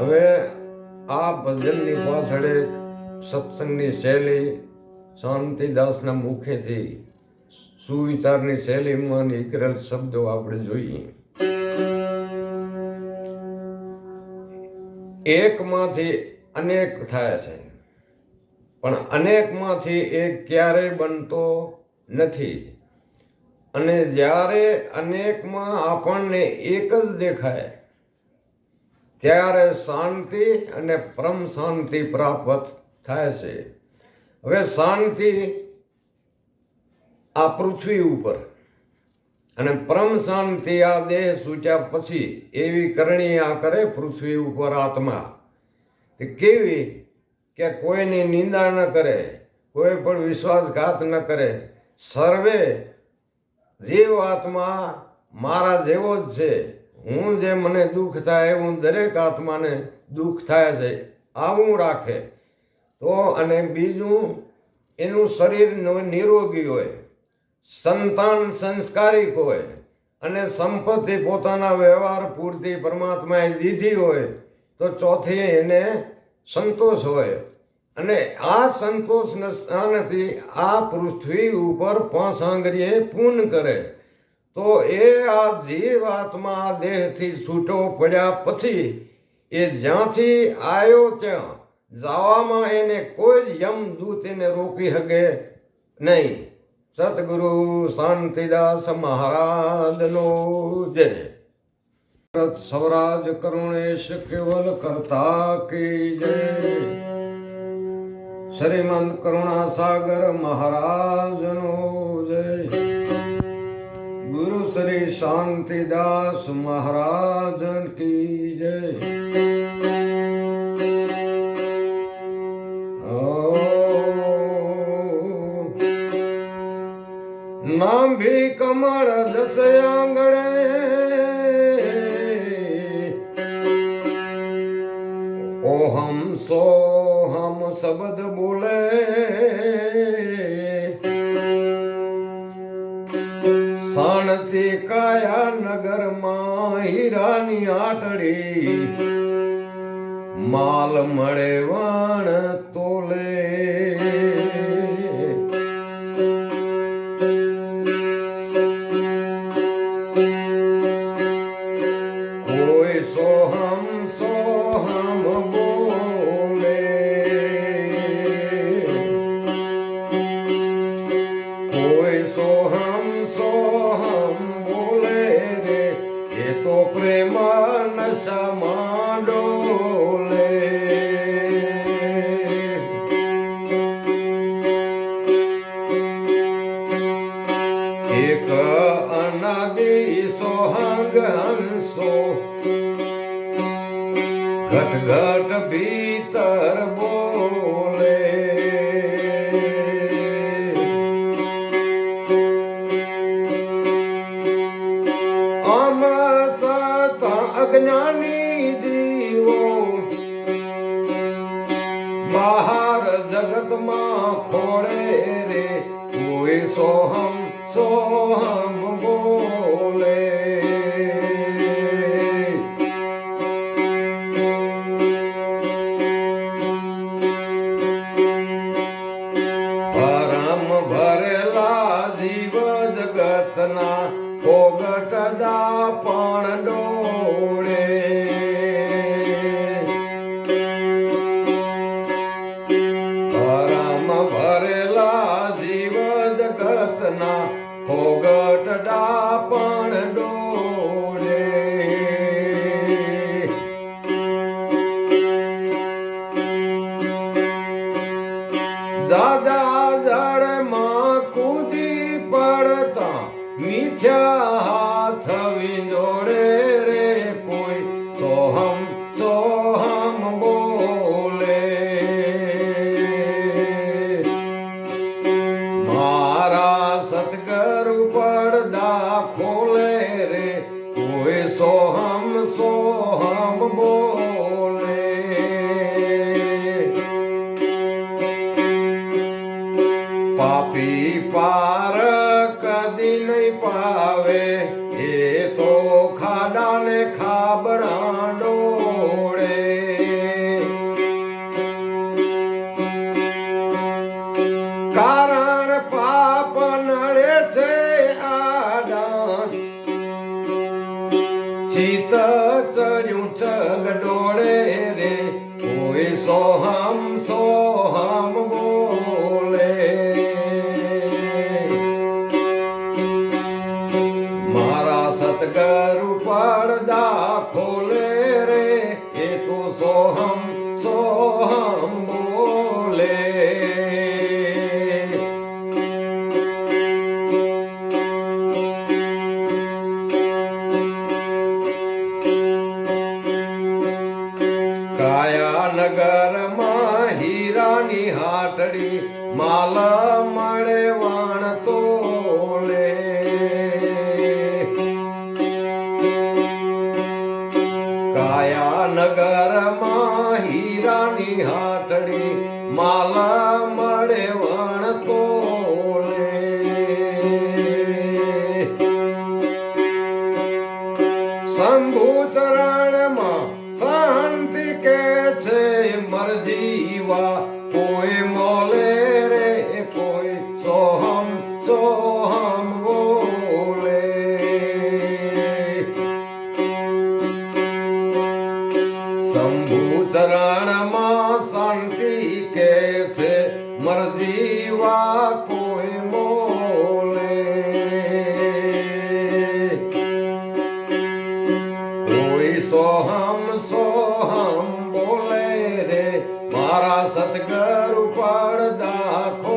હવે આ ભજનની પાછળ સત્સંગની શૈલી, શાંતિદાસના મુખેથી સુવિચારની શૈલીમાં નીકળેલ શબ્દો આપણે જોઈએ. એકમાંથી અનેક થાય છે, પણ અનેકમાંથી એક ક્યારેય બનતો નથી. અને જ્યારે અનેકમાં આપણને એક જ દેખાય ત્યારે શાંતિ અને પરમ શાંતિ પ્રાપ્ત થાય છે. હવે શાંતિ આ પૃથ્વી ઉપર અને પરમ શાંતિ આ દેહ સૂચ્યા પછી એવી કરણી આ કરે પૃથ્વી ઉપર આત્મા. તે કેવી કે કોઈની નિંદા ન કરે, કોઈ પણ વિશ્વાસઘાત ન કરે. સર્વે જીવ આત્મા મારા જેવો જ છે. હું જે મને દુઃખ થાય એવું દરેક આત્માને દુઃખ થાય છે, આવું રાખે. તો અને બીજું, એનું શરીર નિરોગી હોય, સંતાન સંસ્કારિક હોય, અને સંપત્તિ પોતાના વ્યવહાર પૂરતી પરમાત્માએ દીધી હોય, તો ચોથી એને સંતોષ હોય. અને આ સંતોષ સ્થાનથી આ પૃથ્વી ઉપર પાંચ આંગળીએ પૂર્ણ કરે. તો એ આ જીવાત્મા દેહથી છૂટો પડ્યા પછી એ જ્યાંથી આવ્યો ત્યાં જવામાં એને કોઈ જ યમદૂત એને રોકી શકે નહીં. સતગુરુ શાંતિદાસ મહારાજનો જય. સ્વરાજ કરુણેશ કેવલ કરતા કી જય. શ્રીમંત કરુણા સાગર મહારાજનો જય. ગુરુ શ્રી શાંતિદાસ મહારાજ કી જય. નાભી કમળ દસ આંગણે. ઓહમ સોહમ શબ્દ બોલે. શાણતિ કાયા નગરમાં હીરાની આટડી માલ મળે વાણ તોલે. બહાર જગતમાં ખોળે રે કોઈ સોહમ સોહમ. મિથ્યા હાથ વિંજોડે પાપી પાર કદી નહીં પાવે એ તો ખાડાને ખાબડા નગરમાં હીરાની હાટડી માલ મળે વાણ તોલે. કાયા નગરમાં હીરાની હાટડી માલ ચરણમાં શાંતિ કે છે મરજીવા કોઈ મોલે કોઈ સોહમ સોહમ બોલે રે મારા સતગરુ પડદા ખોલે